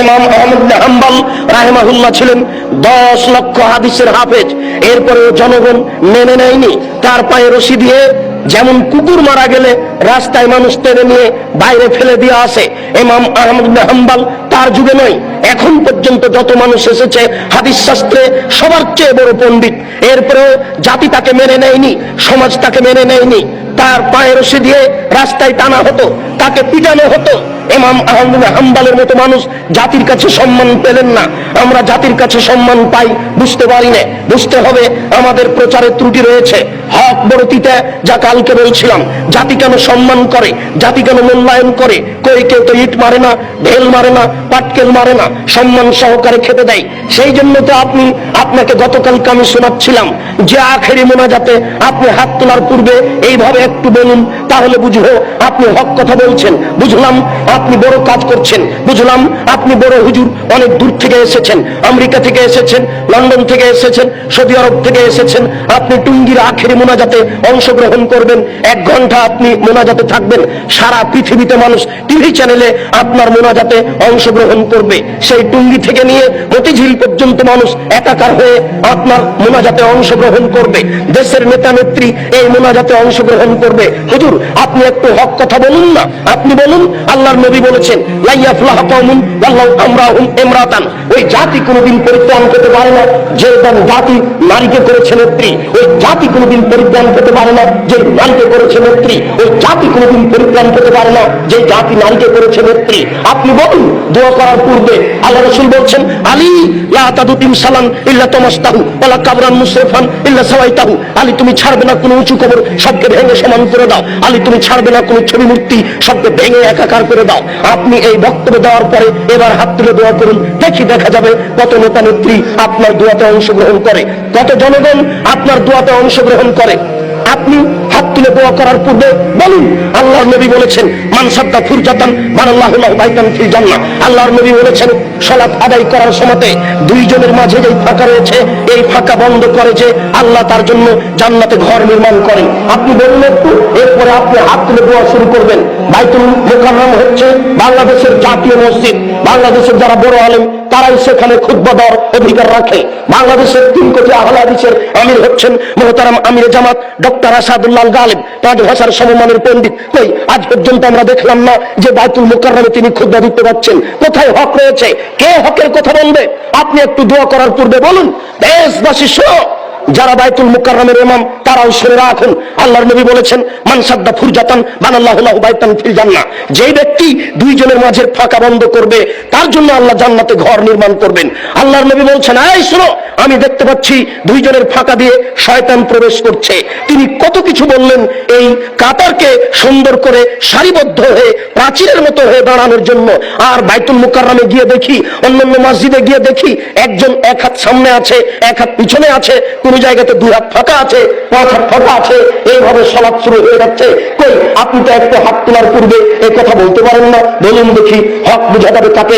ইমাম আহমদ বিন রাহেমাহুল্লাহ ছিলেন দশ লক্ষ হাদিসের হাফেজ। এরপরে জনগণ মেনে নেয়নি। তার পায়ে রশি দিয়ে যেমন কুকুর মারা গেলে রাস্তায় মানুষ টেনে নিয়ে বাইরে ফেলে দিয়ে আসে, ইমাম আহমদ হাম্বল তার যুগে নয়, এখন পর্যন্ত যত মানুষ এসেছে হাদিস শাস্ত্রে সবার চেয়ে বড় পণ্ডিত। এরপরেও জাতি তাকে মেনে নেয়নি, সমাজ তাকে মেনে নেয়নি। তার পায়ে রশি দিয়ে রাস্তায় টানা হতো, তাকে পিটানো হতো। ইমাম আহমদ হাম্বালের মতো মানুষ জাতির কাছে সম্মান পেলেন না। আমরা জাতির কাছে সম্মান পাই, বুঝতে পারি না। বুঝতে হবে আমাদের প্রচারের ত্রুটি রয়েছে। হক বড়তিতে, যা কালকে বলছিলাম, জাতি কেন সম্মান করে, জাতি কেন মূল্যায়ন করে, কই কেউ তো ইট মারে না, ঢেল মারে না, পাটকেল মারে না, সম্মান সহকারে খেতে দেয়। সেই জন্য তো আপনি, আপনাকে গতকালকে আমি শোনাচ্ছিলাম যে আখেরি মোনাজাতে আপনি হাত তোলার পূর্বে এইভাবে একটু বলুন, তাহলে বুঝব আপনি হক কথা বলছেন। বুঝলাম আপনি বড় কাজ করছেন। বুঝলাম আপনি বড় হুজুর, অনেক দূর থেকে এসেছেন, আমেরিকা থেকে এসেছেন, লন্ডন থেকে এসেছেন, সৌদি আরব থেকে এসেছেন, আপনি টুঙ্গির আখেরি মোনাজাতে অংশগ্রহণ করবেন। এক ঘণ্টা আপনি মোনাজাতে থাকবেন। সারা পৃথিবীতে মানুষ টিভি চ্যানেলে আপনার মোনাজাতে অংশগ্রহণ করবে। সেই টুঙ্গি থেকে নিয়ে মতিঝিল পর্যন্ত মানুষ একাকার হয়ে আপনার মোনাজাতে অংশগ্রহণ করবে। দেশের নেতা নেত্রী এই মোনাজাতে অংশগ্রহণ করবে। হুজুর, আপনি একটু হক কথা বলুন না। আপনি বলুন, আল্লাহর নবী বলেছেন, লাইয়াফলাহ আমরাহুম ইমরাতান। ওই জাতি কোনোদিন পরিত্রাণ পেতে পারে না। যে দল জাতি নারীকে করেছে নেত্রী, ওই জাতি কোনোদিন পরিত্রাণ পেতে পারে না। যে নারীকে করেছে নেত্রী, ওই জাতি কোনোদিন পরিত্রাণ পেতে পারে না। যে জাতি নারীকে করেছে নেত্রী, আপনি বলুন, দোয়া করার পূর্বে আল্লাহ রসুল বলছেন, আলী, লা তাদুতিম সালাম ইল্লা তমাস্তাহু ওয়ালা কাবরান মুসরিফান ইল্লা সাওয়াইতাহু। আলী, তুমি ছাড়বে না কোনো উঁচু কবর, সবকে ভেঙে সমান করে দাও। আলী, তুমি ছাড়বে না কোনো ছবি মূর্তি, সবকে ভেঙে একাকার করে দাও। আপনি এই বক্তব্য দেওয়ার পরে এবার হাত তুলে দোয়া করুন। দেখি, দেখা যাবে, কত নেতা নেত্রী আপনার দোয়াতে অংশগ্রহণ করে, কত জনগণ আপনার দোয়াতে অংশগ্রহণ করে। আপনি হাত তুলে দোয়া করার পূর্বে বলুন, আল্লাহর নবী বলেছেন মানসাদ্দা ফুরজাতান মানাল্লাহু লাহু বাইতান ফিল জান্নাহ। আল্লাহর নবী বলেছেন, সালাত আদায় করার সময়তে দুইজনের মাঝে যেই ফাঁকা রয়েছে, এই ফাঁকা বন্ধ করে যে আল্লাহ তার জন্য জান্নাতে ঘর নির্মাণ করেন। আপনি বলুন একটু, এরপরে আপনি হাত তুলে দোয়া শুরু করবেন। বাইতুল মোকাররম হচ্ছে বাংলাদেশের জাতীয় মসজিদ। বাংলাদেশের যারা বড় আলেম তারাই সেখানে দেওয়ার অধিকার রাখে। বাংলাদেশের তিন কোটি আহলা হাদিসের আমির হচ্ছেন মোহতারাম আমির জামাত ডক্টর আসাদুল্লাহ গালিব পাঁচ ভাষার সমমানের পণ্ডিত। কই আজ পর্যন্ত আমরা দেখলাম না যে বাইতুল মোকাররমে তিনি ক্ষুদ্র দিতে পারছেন কোথায় হক রয়েছে? কে হকের কথা বলবে? আপনি একটু দোয়া করার পূর্বে বলুন। দেশবাসী শোনো, যারা বাইতুল মুকাররমের ইমাম তারাও শুনে রাখুন, আল্লাহর নবী বলেছেন মানসাদ্দা ফুরজাতান, বানাল্লাহু লাহু বাইতান ফিল জান্নাহ। যেই ব্যক্তি দুইজনের মাঝের ফাঁকা বন্ধ করবে, তার জন্য আল্লাহ জান্নাতে ঘর নির্মাণ করবেন। আল্লাহর নবী বলছেন, এই শুনো, আমি দেখতে পাচ্ছি দুইজনের ফাঁকা দিয়ে শয়তান প্রবেশ করছে। তিনি কত কিছু বললেন, এই কাতারকে সুন্দর করে সারিবদ্ধ হয়ে, প্রাচীরের মতো হয়ে দাঁড়ানোর জন্য। আর বাইতুল মুকাররমে গিয়ে দেখি, অন্যান্য মসজিদে গিয়ে দেখি, একজন এক হাত সামনে আছে, এক হাত পিছনে আছে, কোন জায়গাতে দুই হাত ফাঁকা আছে পাঁচ হাত আছে, এইভাবে সলাপ শুরু হয়ে যাচ্ছে। কই, আপনি তো একটু হাত তোলার পূর্বে এই কথা বলতে পারেন না। বলুন দেখি, হক বুঝা যাবে তাকে